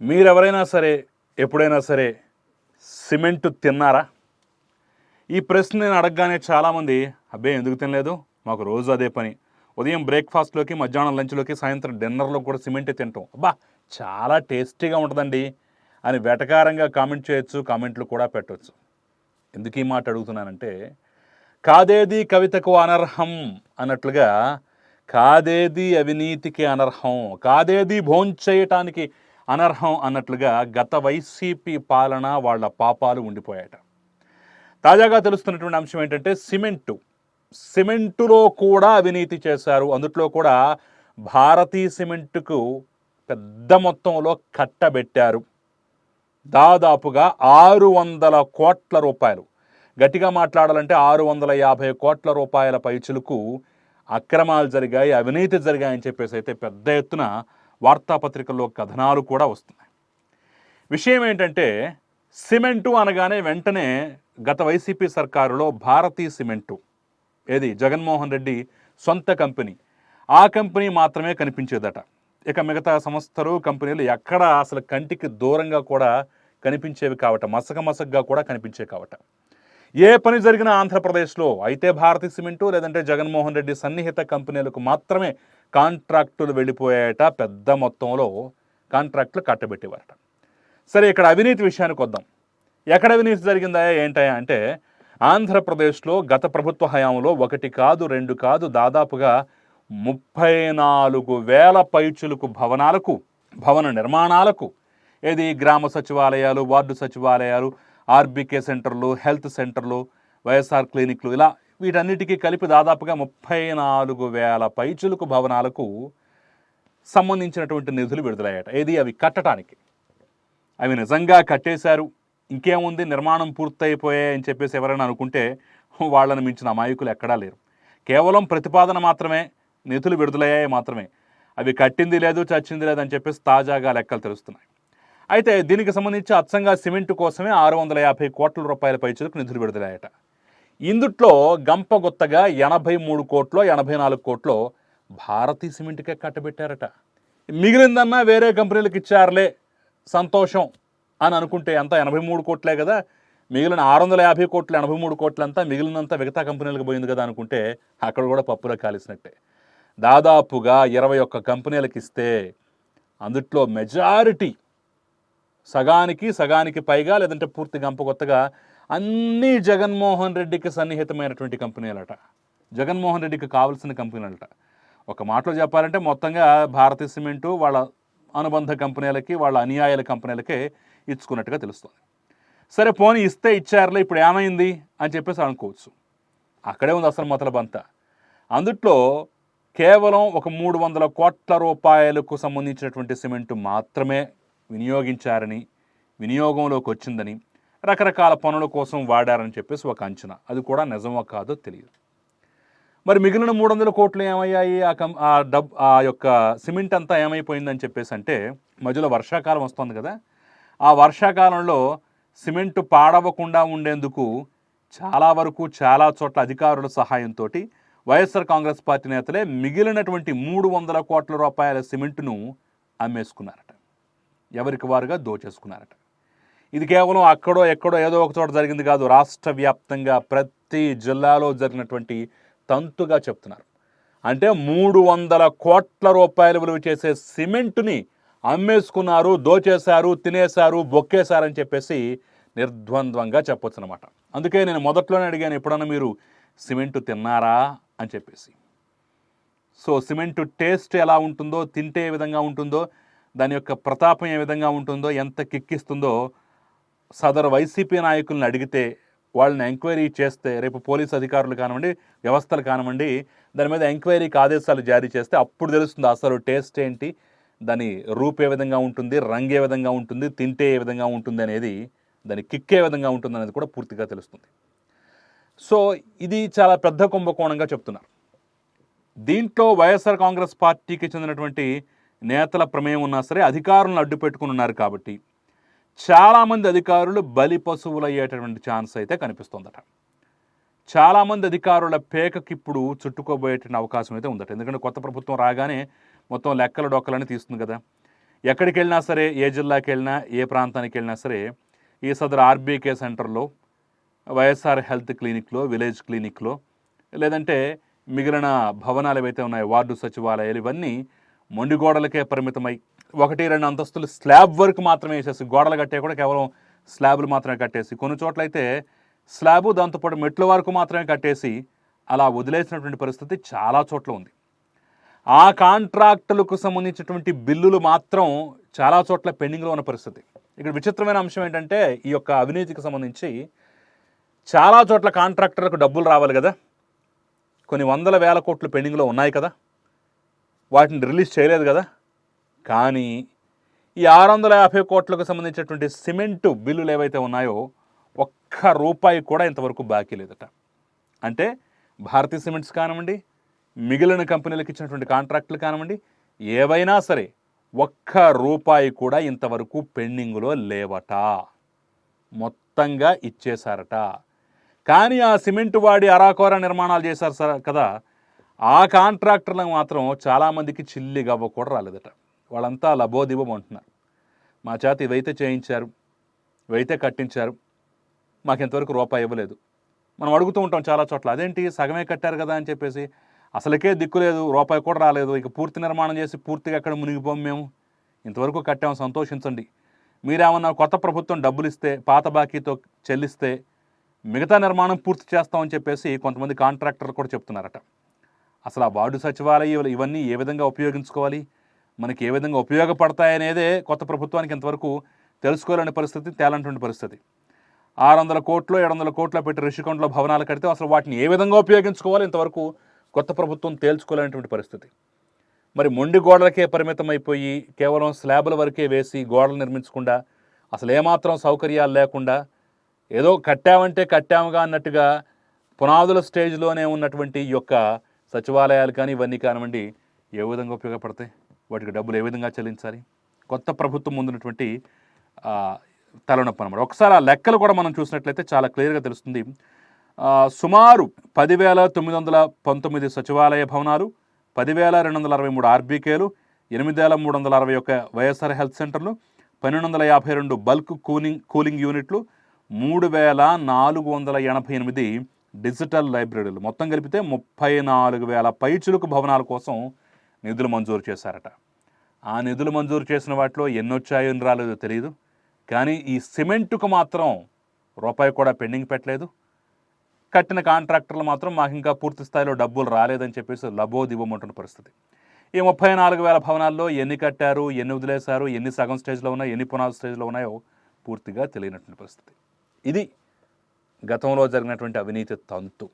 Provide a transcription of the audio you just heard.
మీరెవరైనా సరే ఎప్పుడైనా సరే సిమెంట్ తిన్నారా? ఈ ప్రశ్న నేను అడగగానే చాలామంది అబ్బే ఎందుకు తినలేదు? మాకు రోజు అదే పని. ఉదయం బ్రేక్ఫాస్ట్లోకి మధ్యాహ్నం లంచ్లోకి సాయంత్రం డిన్నర్లో కూడా సిమెంటే తింటాం. అబ్బా చాలా టేస్టీగా ఉంటుందండి అని వెటకారంగా కామెంట్ చేయొచ్చు కామెంట్లు కూడా పెట్టవచ్చు ఎందుకు ఈ మాట అడుగుతున్నానంటే కాదేది కవితకు అనర్హం? అన్నట్లుగా కాదేది అవినీతికి అనర్హం? కాదేది భోంచేయటానికి అనర్హం అన్నట్లుగా గత వైసీపీ పాలన వాళ్ళ పాపాలు ఉండిపోయాట తాజాగా తెలుస్తున్నటువంటి అంశం ఏంటంటే సిమెంటు. సిమెంటులో కూడా అవినీతి చేశారు. అందుట్లో కూడా భారతీయ సిమెంటుకు పెద్ద మొత్తంలో కట్టబెట్టారు. దాదాపుగా ఆరు వందల కోట్ల రూపాయలు. గట్టిగా మాట్లాడాలంటే ఆరు వందల యాభై కోట్ల రూపాయల పైచులకు అక్రమాలు జరిగాయి అవినీతి జరిగాయని చెప్పేసి అయితే పెద్ద ఎత్తున వార్తాపత్రికల్లో కథనాలు కూడా వస్తున్నాయి. విషయం ఏంటంటే సిమెంటు అనగానే వెంటనే గత వైసీపీ సర్కారులో భారతీ సిమెంటు. ఏది? జగన్మోహన్ రెడ్డి సొంత కంపెనీ. ఆ కంపెనీ మాత్రమే కనిపించేదట. ఇక మిగతా సంస్థలు కంపెనీలు ఎక్కడ అసలు కంటికి దూరంగా కూడా కనిపించేవి కావట. మసక మసకగా కూడా కనిపించే కావట. ఏ పని జరిగినా ఆంధ్రప్రదేశ్లో అయితే భారతీ సిమెంటు లేదంటే జగన్మోహన్ రెడ్డి సన్నిహిత కంపెనీలకు మాత్రమే కాంట్రాక్టులు వెళ్ళిపోయాయట. పెద్ద మొత్తంలో కాంట్రాక్టులు కట్టబెట్టేవారట. సరే ఇక్కడ అవినీతి విషయానికి వద్దాం. ఎక్కడ అవినీతి జరిగిందా ఏంటయా అంటే ఆంధ్రప్రదేశ్లో గత ప్రభుత్వ హయాంలో ఒకటి కాదు రెండు కాదు దాదాపుగా ముప్పై నాలుగు వేల పైచులకు భవనాలకు భవన నిర్మాణాలకు ఏది గ్రామ సచివాలయాలు వార్డు సచివాలయాలు ఆర్బీకే సెంటర్లు హెల్త్ సెంటర్లు వైఎస్ఆర్ క్లినిక్లు ఇలా వీటన్నిటికీ కలిపి దాదాపుగా ముప్పై నాలుగు వేల పైచులకు భవనాలకు సంబంధించినటువంటి నిధులు విడుదలయ్యాట ఏది? అవి కట్టడానికి అవి నిజంగా కట్టేశారు. ఇంకేముంది? నిర్మాణం పూర్తయిపోయాయి అని చెప్పేసి ఎవరైనా అనుకుంటే వాళ్ళని మించిన అమాయకులు ఎక్కడా లేరు. కేవలం ప్రతిపాదన మాత్రమే. నిధులు విడుదలయ్యాయి మాత్రమే. అవి కట్టింది లేదు చచ్చింది లేదని చెప్పేసి తాజాగా లెక్కలు తెలుస్తున్నాయి. అయితే దీనికి సంబంధించి అచ్చంగా సిమెంట్ కోసమే ఆరు వందల యాభై కోట్ల రూపాయల పైచలకు నిధులు విడుదలయ్యాట ఇందుట్లో గంపగొత్తగా ఎనభై మూడు కోట్లు ఎనభై నాలుగు కోట్లు భారతీ సిమెంట్కే కట్టబెట్టారట. మిగిలిందన్నా వేరే కంపెనీలకు ఇచ్చారులే సంతోషం అని అనుకుంటే అంతా ఎనభై మూడు కోట్లే కదా. మిగిలిన ఆరు వందల యాభై కోట్లు ఎనభై మూడు కోట్లంతా మిగిలినంత మిగతా కంపెనీలకు పోయింది కదా అనుకుంటే అక్కడ కూడా పప్పులో కాలిసినట్టే. దాదాపుగా ఇరవై ఒక్క కంపెనీలకు ఇస్తే అందుట్లో మెజారిటీ సగానికి సగానికి పైగా లేదంటే పూర్తి గంప కొత్తగా అన్నీ జగన్మోహన్ రెడ్డికి సన్నిహితమైనటువంటి కంపెనీలట. జగన్మోహన్ రెడ్డికి కావలసిన కంపెనీలట. ఒక మాటలో చెప్పాలంటే మొత్తంగా భారతీయ సిమెంటు వాళ్ళ అనుబంధ కంపెనీలకి వాళ్ళ అన్యాయాల కంపెనీలకే ఇచ్చుకున్నట్టుగా తెలుస్తుంది. సరే పోనీ ఇస్తే ఇచ్చారులే ఇప్పుడు ఏమైంది అని చెప్పేసి అనుకోవచ్చు. అక్కడే ఉంది అసలు మొదలబంతా అందుట్లో కేవలం ఒక మూడు వందల కోట్ల రూపాయలకు సంబంధించినటువంటి సిమెంటు మాత్రమే వినియోగించారని వినియోగంలోకి వచ్చిందని రకరకాల పనుల కోసం వాడారని చెప్పేసి ఒక అంచనా. అది కూడా నిజమో కాదో తెలియదు. మరి మిగిలిన మూడు వందల కోట్లు ఏమయ్యాయి? ఆ కం ఆ డబ్ ఆ యొక్క సిమెంట్ అంతా ఏమైపోయిందని చెప్పేసి అంటే మధ్యలో వర్షాకాలం వస్తుంది కదా. ఆ వర్షాకాలంలో సిమెంట్ పాడవకుండా ఉండేందుకు చాలా వరకు చాలా చోట్ల అధికారుల సహాయంతో వైఎస్ఆర్ కాంగ్రెస్ పార్టీ నేతలే మిగిలినటువంటి మూడు వందల కోట్ల రూపాయల సిమెంటును అమ్మేసుకున్నారు. ఎవరికి వారుగా దోచేసుకున్నారట. ఇది కేవలం అక్కడో ఎక్కడో ఏదో ఒక చోట జరిగింది కాదు రాష్ట్ర వ్యాప్తంగా ప్రతి జిల్లాలో జరిగినటువంటి తంతుగా చెప్తున్నారు. అంటే మూడు వందల కోట్ల రూపాయలు విలువ చేసే సిమెంటుని అమ్మేసుకున్నారు దోచేశారు తినేశారు బొక్కేశారని చెప్పేసి నిర్ద్వంద్వంగా చెప్పొచ్చు అనమాట అందుకే నేను మొదట్లోనే అడిగాను ఎప్పుడన్నా మీరు సిమెంటు తిన్నారా అని చెప్పేసి. సో సిమెంటు టేస్ట్ ఎలా ఉంటుందో తింటే ఏ విధంగా ఉంటుందో దాని యొక్క ప్రతాపం ఏ విధంగా ఉంటుందో ఎంత కిక్కిస్తుందో సదరు వైసీపీ నాయకులను అడిగితే వాళ్ళని ఎంక్వైరీ చేస్తే రేపు పోలీస్ అధికారులు కానివ్వండి వ్యవస్థలు కానివ్వండి దాని మీద ఎంక్వైరీకి ఆదేశాలు జారీ చేస్తే అప్పుడు తెలుస్తుంది అసలు టేస్ట్ ఏంటి దాని రూప్ ఏ విధంగా ఉంటుంది రంగు ఏ విధంగా ఉంటుంది తింటే ఏ విధంగా ఉంటుంది అనేది దాని కిక్ ఏ విధంగా ఉంటుంది అనేది కూడా పూర్తిగా తెలుస్తుంది. సో ఇది చాలా పెద్ద కుంభకోణంగా చెప్తున్నారు. దీంట్లో వైఎస్ఆర్ కాంగ్రెస్ పార్టీకి చెందినటువంటి నేతల ప్రమేయం ఉన్నా సరే అధికారులను అడ్డు పెట్టుకుని ఉన్నారు కాబట్టి చాలామంది అధికారులు బలి పశువులు అయ్యేటటువంటి ఛాన్స్ అయితే కనిపిస్తుందట. చాలామంది అధికారుల పేకకి ఇప్పుడు చుట్టుకోబోయేటువంటి అవకాశం అయితే ఉందట. ఎందుకంటే కొత్త ప్రభుత్వం రాగానే మొత్తం లెక్కల డొక్కలని తీస్తుంది కదా. ఎక్కడికి వెళ్ళినా సరే ఏ జిల్లాకి వెళ్ళినా ఏ ప్రాంతానికి వెళ్ళినా సరే ఈ సదరు ఆర్బీకే సెంటర్లో వైఎస్ఆర్ హెల్త్ క్లినిక్లో విలేజ్ క్లినిక్లో లేదంటే మిగిలిన భవనాలు ఏవైతే ఉన్నాయో వార్డు సచివాలయాలు ఇవన్నీ మొండి గోడలకే పరిమితమై ఒకటి రెండు అంతస్తులు స్లాబ్ వర్క్ మాత్రమే వేసేసి గోడలు కట్టే కూడా కేవలం స్లాబులు మాత్రమే కట్టేసి కొన్ని చోట్ల అయితే స్లాబు దాంతోపాటు మెట్ల వరకు మాత్రమే కట్టేసి అలా వదిలేసినటువంటి పరిస్థితి చాలా చోట్ల ఉంది. ఆ కాంట్రాక్టులకు సంబంధించినటువంటి బిల్లులు మాత్రం చాలా చోట్ల పెండింగ్లో ఉన్న పరిస్థితి. ఇక్కడ విచిత్రమైన అంశం ఏంటంటే ఈ యొక్క అవినీతికి సంబంధించి చాలా చోట్ల కాంట్రాక్టర్లకు డబ్బులు రావాలి కదా. కొన్ని వందల వేల కోట్లు పెండింగ్లో ఉన్నాయి కదా. వాటిని రిలీజ్ చేయలేదు కదా? కానీ ఈ ఆరు వందల యాభై కోట్లకు సంబంధించినటువంటి సిమెంటు బిల్లులు ఏవైతే ఉన్నాయో ఒక్క రూపాయి కూడా ఇంతవరకు బాకీ లేదట. అంటే భారతీయ సిమెంట్స్ కానివ్వండి మిగిలిన కంపెనీలకు ఇచ్చినటువంటి కాంట్రాక్టులు కానివ్వండి ఏవైనా సరే ఒక్క రూపాయి కూడా ఇంతవరకు పెండింగ్లో లేవట. మొత్తంగా ఇచ్చేశారట. కానీ ఆ సిమెంట్ వాడి అరాకోర నిర్మాణాలు చేశారు సార్ కదా? ఆ కాంట్రాక్టర్లకు మాత్రం చాలామందికి చిల్లి గవ్వ కూడా రాలేదట. వాళ్ళంతా లబోదిబం అంటున్నారు. మా చేత ఇవైతే చేయించారు ఇవైతే కట్టించారు మాకు ఇంతవరకు రూపాయి ఇవ్వలేదు. మనం అడుగుతూ ఉంటాం చాలా చోట్ల అదేంటి సగమే కట్టారు కదా అని చెప్పేసి. అసలుకే దిక్కు లేదు రూపాయి కూడా రాలేదు. ఇక పూర్తి నిర్మాణం చేసి పూర్తిగా అక్కడ మునిగిపోం మేము. ఇంతవరకు కట్టాము సంతోషించండి. మీరేమన్నా కొత్త ప్రభుత్వం డబ్బులు ఇస్తే పాత బాకీతో చెల్లిస్తే మిగతా నిర్మాణం పూర్తి చేస్తామని చెప్పేసి కొంతమంది కాంట్రాక్టర్లు కూడా చెప్తున్నారట. అసలు ఆ వార్డు సచివాలయాలు ఇవన్నీ ఏ విధంగా ఉపయోగించుకోవాలి? మనకి ఏ విధంగా ఉపయోగపడతాయనేదే కొత్త ప్రభుత్వానికి ఇంతవరకు తెలుసుకోలేని పరిస్థితి తేలంటువంటి పరిస్థితి. ఆరు వందల కోట్లు ఏడు వందల కోట్ల పెట్టి రిషికొండలో భవనాలు కడితే అసలు వాటిని ఏ విధంగా ఉపయోగించుకోవాలి ఇంతవరకు కొత్త ప్రభుత్వం తేల్చుకోలేనటువంటి పరిస్థితి. మరి మొండి గోడలకే పరిమితం అయిపోయి కేవలం స్లాబుల వరకే వేసి గోడలు నిర్మించకుండా అసలు ఏమాత్రం సౌకర్యాలు లేకుండా ఏదో కట్టామంటే కట్టాముగా అన్నట్టుగా పునాదుల స్టేజ్లోనే ఉన్నటువంటి ఈ యొక్క సచివాలయాలు కానీ ఇవన్నీ కానివ్వండి ఏ విధంగా ఉపయోగపడతాయి? వాటికి డబ్బులు ఏ విధంగా చెల్లించాలి? కొత్త ప్రభుత్వం ముందున్నటువంటి తలనొప్పి అనమాట ఒకసారి ఆ లెక్కలు కూడా మనం చూసినట్లయితే చాలా క్లియర్గా తెలుస్తుంది. సుమారు పదివేల తొమ్మిది వందల పంతొమ్మిది సచివాలయ భవనాలు పదివేల రెండు వందల అరవై మూడు ఆర్బీకేలు ఎనిమిది వేల మూడు వందల అరవై ఒక వైఎస్ఆర్ హెల్త్ సెంటర్లు పన్నెండు వందల యాభై రెండు బల్క్ కూలింగ్ కూలింగ్ యూనిట్లు మూడు వేల నాలుగు వందల ఎనభై ఎనిమిది డిజిటల్ లైబ్రరీలు. మొత్తం కలిపితే ముప్పై నాలుగు వేల పైచులకు భవనాల కోసం నిధులు మంజూరు చేశారట. ఆ నిధులు మంజూరు చేసిన వాటిలో ఎన్ని వచ్చాయో ఎన్ని రాలేదో తెలియదు కానీ ఈ సిమెంటుకు మాత్రం రూపాయి కూడా పెండింగ్ పెట్టలేదు. కట్టిన కాంట్రాక్టర్లు మాత్రం మాకు ఇంకా పూర్తి స్థాయిలో డబ్బులు రాలేదని చెప్పేసి లబోదివ్వమంటున్న పరిస్థితి. ఈ ముప్పై నాలుగు వేల భవనాల్లో ఎన్ని కట్టారు ఎన్ని వదిలేశారు ఎన్ని సగం స్టేజ్లో ఉన్నాయి ఎన్ని పునాది స్టేజ్లో ఉన్నాయో పూర్తిగా తెలియనటువంటి పరిస్థితి. ఇది గతంలో జరిగినటువంటి అవినీతి తంతు.